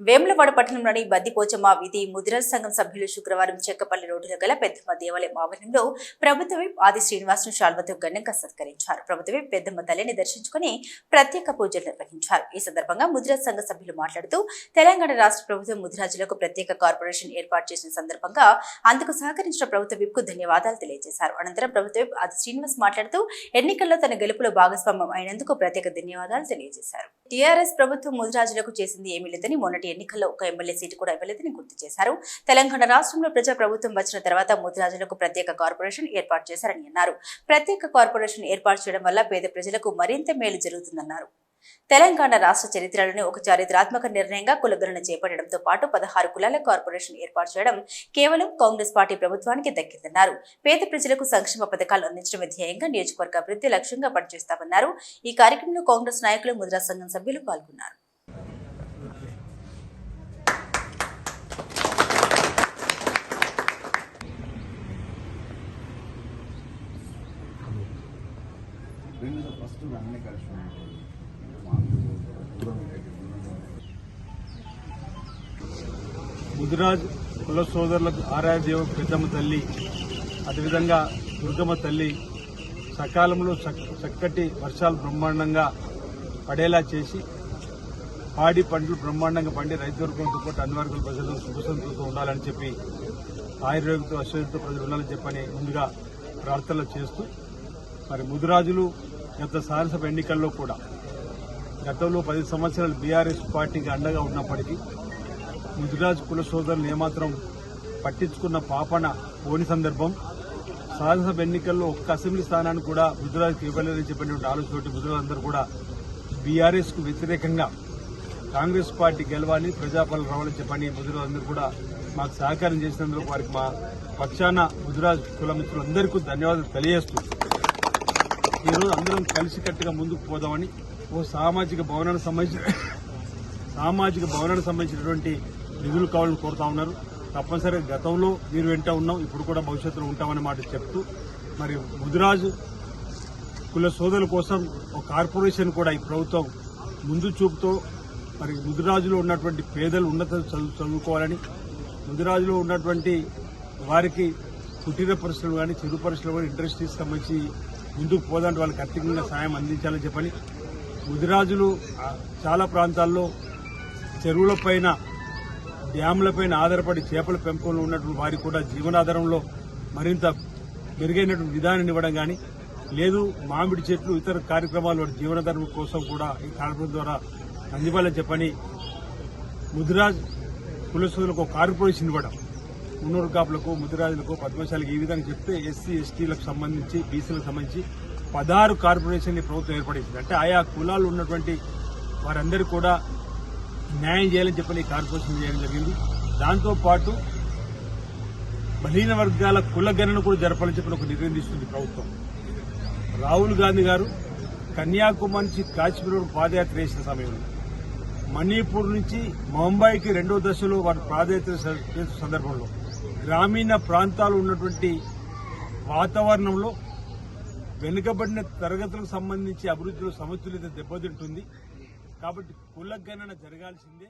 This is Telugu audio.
వేములవాడ పట్టణంలోని బద్దిపోచమ్మ వీధి ముదిరాజ్ సంఘం సభ్యులు శుక్రవారం చెక్కపల్లి రోడ్డులో గల పెద్దమ్మ దేవాలయం ఆవరణంలో ప్రభుత్వ ఆది శ్రీనివాసును శాల్వతో ఘనంగా సత్కరించారు. ప్రభుత్వ పెద్దమ్మ తల్లిని దర్శించుకుని ప్రత్యేక పూజలు నిర్వహించారు. ఈ సందర్భంగా ముదిరాజ్ సంఘ సభ్యులు మాట్లాడుతూ తెలంగాణ రాష్ట్ర ప్రభుత్వం ముదిరాజులకు ప్రత్యేక కార్పొరేషన్ ఏర్పాటు చేసిన సందర్భంగా అందుకు సహకరించిన ప్రభుత్వ విప్కు ధన్యవాదాలు తెలియజేశారు. అనంతరం ప్రభుత్వ విప్ ఆది శ్రీనివాస్ మాట్లాడుతూ ఎన్నికల్లో తన గెలుపులో భాగస్వామ్యం అయినందుకు ప్రత్యేక ధన్యవాదాలు తెలియజేశారు. టీఆర్ఎస్ ప్రభుత్వం ముదిరాజులకు చేసింది ఏమీ లేదని మొన్నటి ఎన్నికల్లో ఒక ఎమ్మెల్యే సీటు కూడా ఇవ్వలేదని గుర్తు చేశారు. తెలంగాణ రాష్ట్రంలో ప్రజా ప్రభుత్వం వచ్చిన తర్వాత ముదిరాజులకు ప్రత్యేక కార్పొరేషన్ ఏర్పాటు చేశారని అన్నారు. ప్రత్యేక కార్పొరేషన్ ఏర్పాటు చేయడం వల్ల పేద ప్రజలకు మరింత మేలు జరుగుతుందన్నారు. తెలంగాణ రాష్ట్ర చరిత్రలోనే ఒక చారిత్రాత్మక నిర్ణయంగా కులగణన చేపట్టడంతో పాటు పదహారు కులాల కార్పొరేషన్ ఏర్పాటు చేయడం కేవలం కాంగ్రెస్ పార్టీ ప్రభుత్వానికి దక్కిందన్నారు. పేద ప్రజలకు సంక్షేమ పథకాలు అందించడమే ధ్యేయంగా నియోజకవర్గ అభివృద్ధి లక్ష్యంగా పనిచేస్తామన్నారు. ఈ కార్యక్రమంలో కాంగ్రెస్ నాయకులు ముద్రా సంఘం సభ్యులు పాల్గొన్నారు. రెండు ఫస్ట్ అన్నీ కలిసి ముదిరాజ్ కుల సోదరులకు ఆరాధ్య పెద్దమ్మ తల్లి అదేవిధంగా దుర్గమ్మ తల్లి సకాలంలో చక్కటి వర్షాలు బ్రహ్మాండంగా పడేలా చేసి పాడి పంటలు బ్రహ్మాండంగా పండి రైతు వర్గంతో పాటు అన్ని వర్గాల ప్రజలు సుఖసంతులతో ఉండాలని చెప్పి ఆయుర్వేదంతో అశ్వయుతో ప్రజలు ఉండాలని చెప్పని ముందుగా ప్రార్థనలు చేస్తూ మరి ముదిరాజులు గత సారసభ ఎన్నికల్లో కూడా గతంలో పది సంవత్సరాలు బీఆర్ఎస్ పార్టీకి అండగా ఉన్నప్పటికీ ముదిరాజ్ కుల సోదరులు ఏమాత్రం పట్టించుకున్న పాపన పోని సందర్భం. శాసనసభ ఎన్నికల్లో ఒక్క అసెంబ్లీ స్థానాన్ని కూడా ముదిరాజ్కి ఇవ్వలేదని చెప్పినటువంటి ఆలోచన ముదిరాజందరూ కూడా బీఆర్ఎస్కు వ్యతిరేకంగా కాంగ్రెస్ పార్టీ గెలవాలి ప్రజాపాలన రావాలని చెప్పని ముదిరాజందరూ కూడా మాకు సహకారం చేసినందుకు వారికి మా పక్షాన ముదిరాజ్ కుల మిత్రులందరికీ ధన్యవాదాలు తెలియజేస్తూ ఈరోజు అందరం కలిసికట్టుగా ముందుకు పోదామని ఓ సామాజిక భవనానికి సంబంధించిన సామాజిక భవనానికి సంబంధించినటువంటి నిధులు కావాలని కోరుతా ఉన్నారు. తప్పనిసరిగా గతంలో మీరు వెంట ఉన్నాం ఇప్పుడు కూడా భవిష్యత్తులో ఉంటామని మాట చెప్తూ మరి ముదిరాజు కుల సోదరుల కోసం ఒక కార్పొరేషన్ కూడా ఈ ప్రభుత్వం ముందు చూపుతో మరి ముదిరాజులో ఉన్నటువంటి పేదలు ఉన్నత చదువు చదువుకోవాలని ముదిరాజులో ఉన్నటువంటి వారికి కుటీర పరిశ్రమలు కానీ చిరు పరిశ్రమలు కానీ ఇండస్ట్రీస్ సంబంధించి ముందుకు పోదంటే వాళ్ళకి ఆర్థికంగా సాయం అందించాలని చెప్పని ముదిరాజులు చాలా ప్రాంతాల్లో చెరువులపైన డ్యాములపైన ఆధారపడి చేపల పెంపకంలో ఉన్నటువంటి వారికి కూడా జీవనాధారంలో మరింత మెరుగైనటువంటి విధానాన్ని ఇవ్వడం కానీ లేదు మామిడి చెట్లు ఇతర కార్యక్రమాలు వారి జీవనాధారం కోసం కూడా ఈ కార్యక్రమం ద్వారా అందివ్వాలని చెప్పని ముదిరాజ్ కులసోదులకు ఒక కార్పొరేషన్ ఇవ్వడం. మున్నూరు కాపులకు ముదిరాజులకు పద్మశాలకు ఈ విధంగా చెప్తే ఎస్సీ ఎస్టీలకు సంబంధించి బీసీలకు సంబంధించి పదహారు కార్పొరేషన్ని ప్రభుత్వం ఏర్పడింది అంటే ఆయా కులాలు ఉన్నటువంటి వారందరూ కూడా న్యాయం చేయాలని చెప్పని కార్పొరేషన్ చేయడం జరిగింది. దాంతోపాటు బలీన బలహీన వర్గాల కుల గణన కూడా జరపాలని చెప్పి ఒక నిర్ణయం తీసుకుంది ప్రభుత్వం. రాహుల్ గాంధీ గారు కన్యాకుమారి నుంచి కాశ్మీర్ వరకు పాదయాత్ర చేసిన సమయంలో మణిపూర్ నుంచి ముంబైకి రెండో దశలో వారు పాదయాత్ర సందర్భంలో గ్రామీణ ప్రాంతాలు ఉన్నటువంటి వాతావరణంలో వెనుకబడిన తరగతులకు సంబంధించి అభివృద్ధిలో సమతుల్యత దెబ్బతింటుంది. కాబట్టి కుల గణన జరగాల్సిందే.